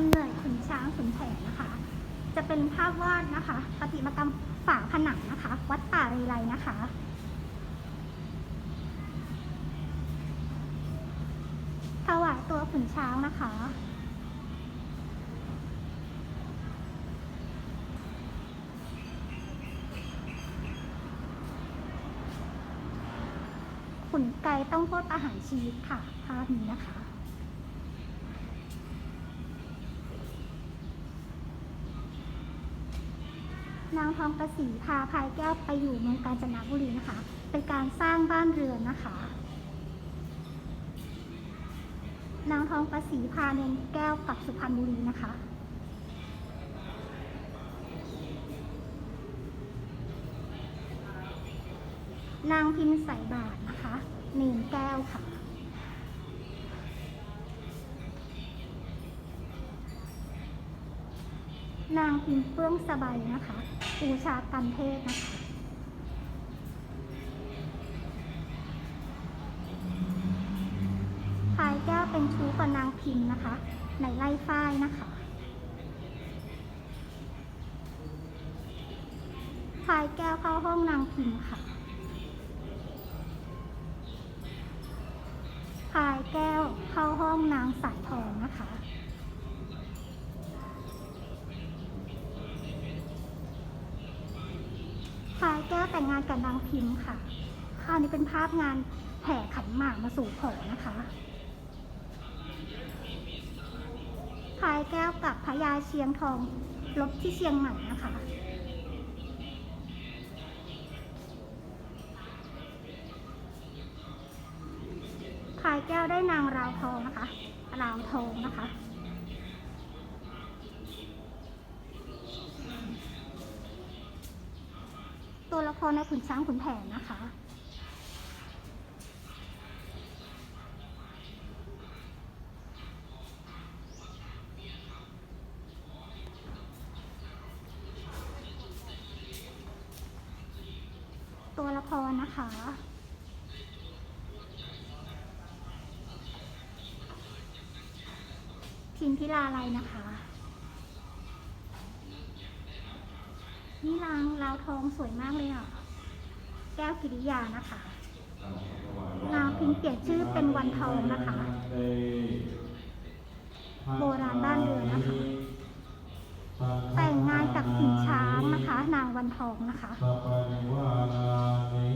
ำเนิดขุนช้างขุนแผนนะคะ จะเป็นภาพวาดนะคะประติมากรรมฝาผนังนะคะ วัดป่าเรไรนะคะถวายตัวขุนช้างนะคะขุนไกต้องโทษประหารชีวิตค่ะ ภาพนี้นะคะ นางทองประสีพาพายแก้วไปอยู่เมืองกาญจนบุรีนะคะ เป็นการสร้างบ้านเรือนนะคะ นางทองประสีพาเนนแก้วกลับสุพรรณบุรีนะคะนางพิมพ์ใส่บาทนะคะเนนแก้วค่ะ นางพิมเปื้องสบายนะคะปูชากันเทศนะคะ พายแก้วเป็นชู้กับนางพิมพ์นะคะ ในไล่ฝ้ายนะคะพายแก้วเข้าห้องนางพิมพ์ค่ะพายแก้วเข้าห้องนางสายทองนะคะ แต่งงานกับนางพิมพ์ค่ะคราวนี้เป็นภาพงานแห่ขันหมากมาสู่ขอนะคะพายแก้วกับพญาเชียงทองลบที่เชียงใหม่นะคะพายแก้วได้นางราวทองนะคะ ราวทองนะคะ ตัวละครในขุนช้างขุนแผนนะคะ ตัวละครนะคะพิมพิลาไลยนะคะ นี่รางราวทองสวยมากเลยอะ แก้วกิริยานะคะนางพิมพ์เปลี่ยนชื่อเป็นวันทองนะคะ โบราณบ้านเรือนนะคะ แต่งงานกับขุนช้างนะคะ นางวันทองนะคะสัพพะนิวารานิ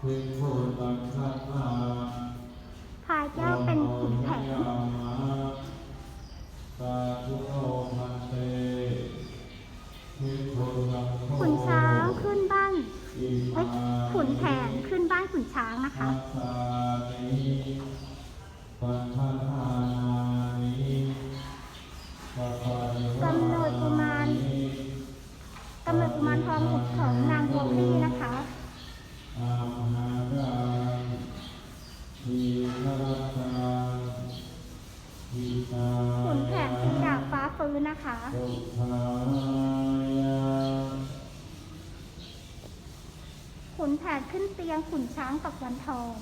ภิกขุตังสัทธ ขุนแผนขึ้นเตียงขุนช้างกับวันทอง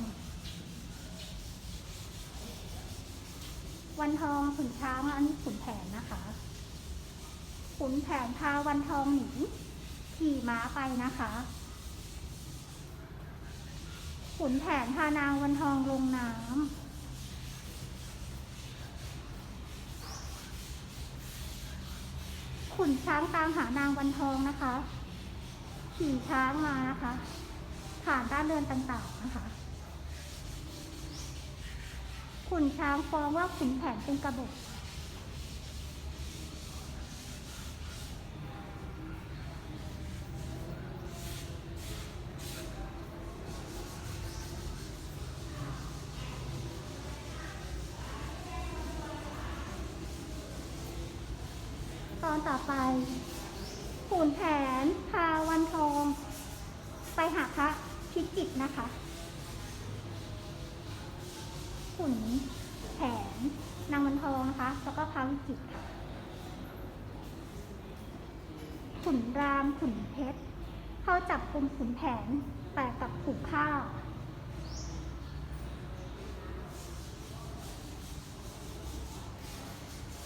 วันทองขุนช้างอันนี้ขุนแผนนะคะ ขุนแผนพาวันทองหนีขี่ม้าไปนะคะขุนแผนพานางวันทองลงน้ำ ขุนช้างตามหานางวันทองนะคะ ขี่ช้างมานะคะ ผ่านด้านเรือนต่างๆนะคะ ขุนช้างฟ้องว่าขุนแผนเป็นกระบอก ตอนต่อไปขุนแผนพาวันทอง ไปหาพระพิจิตนะคะขุนแผนนางวันทองนะคะ แล้วก็พระวิจิตค่ะขุนรามขุนเพชร เข้าจับกลุ่มขุนแผนแต่กับถูกฆ่า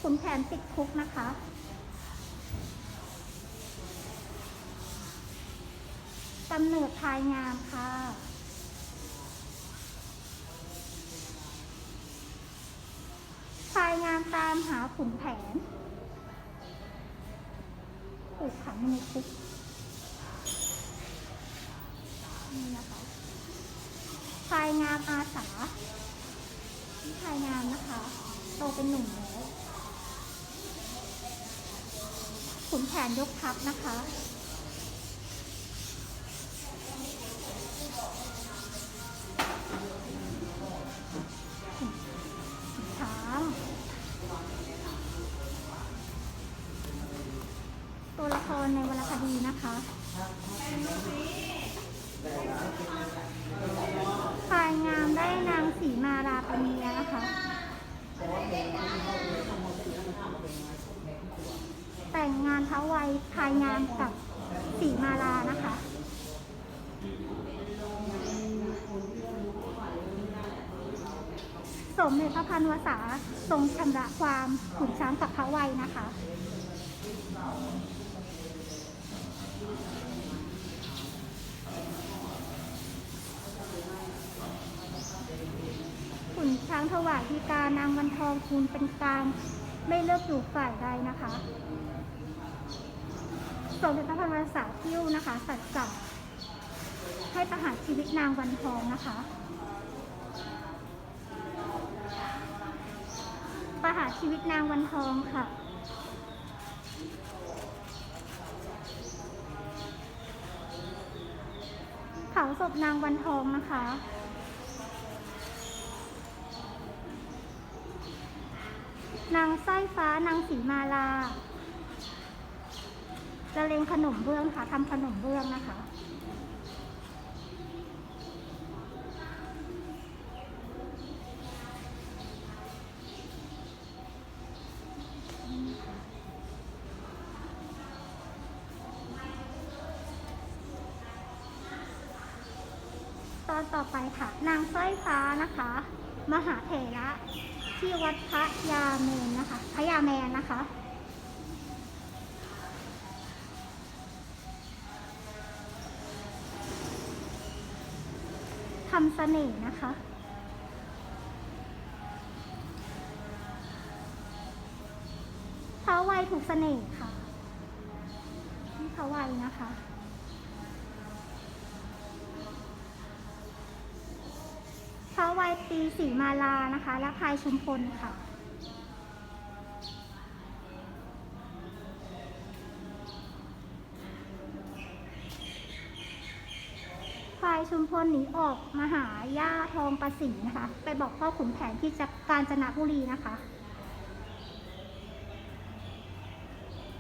ขุนแผนติดคุกนะคะ กำเนิดพายงามค่ะ พายงามตามหาขุนแผนถูกขังในคุกนี่นะคะพายงามอาสาที่พายงามนะคะ โตเป็นหนุ่มแล้วขุนแผนยกทัพนะคะ นะคะฝ่ายงามได้นางสีมาราเป็นเมียนะคะ แต่งงานท้าไวยพายงามกับสีมารานะคะสมเด็จพระพันวษาทรงชำระความขุนช้างกับพระไวยนะคะ ขุนช้า งถวายดีกานางวันทองคูณเป็นกลางไม่เลือกอยู่ฝ่ายใดนะคะ สมเด็จพระพันวษาคิ้วนะคะ สัตจจะให้ประหารชีวิตนางวันทองนะคะ ประหารชีวิตนางวันทองค่ะเผาศพนางวันทองนะคะ นางสร้อย ฟ้านางสีมาลาละเลงขนมเบื้องค่ะทำขนมเบื้องนะคะตอนต่อไปค่ะ นางสร้อยฟ้านะคะ มหาเถระ ที่วัดพระยาเมนนะคะ พระยาแมนนะคะ ทำเสน่ห์นะคะพระวัยถูกเสน่ห์ค่ะนี่พระวัยนะคะ พระวัยตีสีมาลานะคะ และพายชุมพลค่ะ พายชุมพลหนีออกมาหาย่าทองประสิงนะคะ ไปบอกพ่อขุนแผนที่จะกาญจนบุรีนะคะ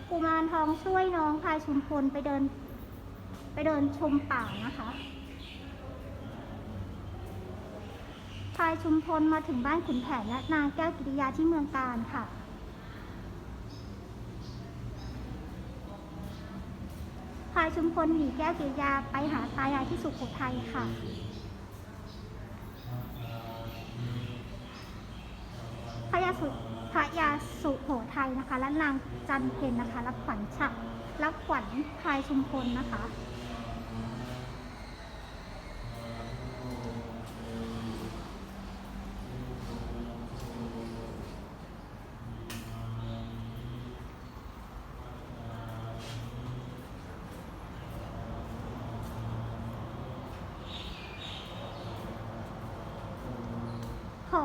กุมารทองช่วยน้องพายชุมพลไปเดิน ไปเดินชมป่านะคะ พายชุมพลมาถึงบ้านขุนแผนและนางแก้วกิริยาที่เมืองการค่ะ พายชุมพลหนีแก้วกิริยาไปหาตายายที่สุโขทัยค่ะพระยาสุพระยาสุโขทัยนะคะ และนางจันเพนนะคะ รับขวัญฉะรับขวัญพายชุมพลนะคะ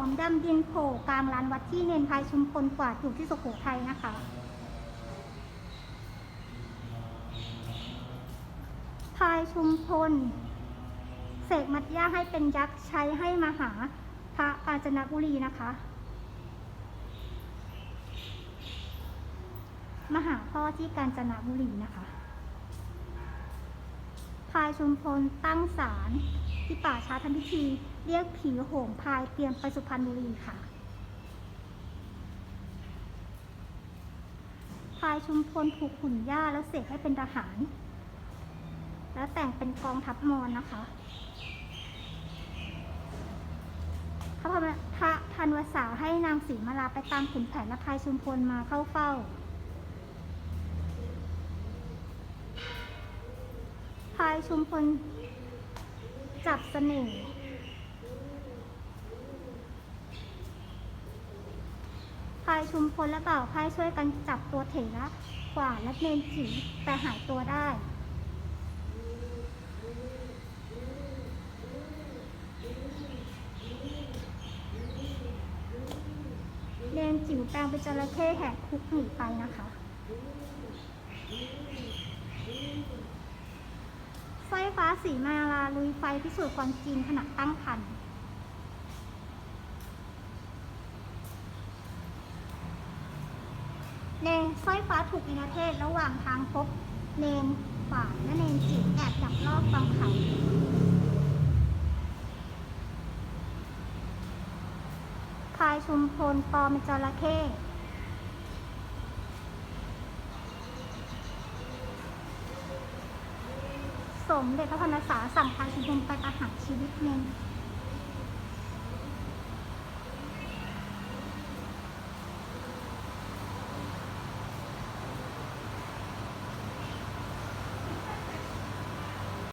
อมดำดินโผล่กลางลานวัดที่เนนพายชุมพลกว่าอยู่ที่สุโขทัยนะคะ พายชุมพลเสกมัดย่าให้เป็นยักษ์ใช้ให้มหาพระกาญจนบุรีนะคะ มหาพ่อที่กาญจนบุรีนะคะ พายชุมพลตั้งศาลที่ป่าช้าทำพิธี เรียกผีโหงพายเตรียมไปสุพรรณบุรีค่ะ พายชุมพลถูกขุนย่าแล้วเสกให้เป็นทหาร แล้วแต่งเป็นกองทัพมอญนะคะขระพระทันวสาให้นางศรีมาลาไปตามขุนแผนและพายชุมพลมาเข้าเฝ้า ชุมพลจับเสน่ห์พายชุมพลและบ่าวพายช่วยกันจับตัวเถระกว่าและเนนจิ๋วแต่หายตัวได้เนนจิ๋วแปลงเป็นจระเข้แหกคุกหนีไปนะคะ สร้อยฟ้าสีมาลาลุยไฟพิสูจน์ความจริงขณะตั้งครรภ์เนสร้อยฟ้าถูกอินาเทศระหว่างทางพบเนนฝานและเนนจิ๋วแอบดักลอบฟังข่าวพายชุมพลปอมจระเข้ สมเด็จพระพันษาสั่งพายชุมพลไปประหารชีวิตเนน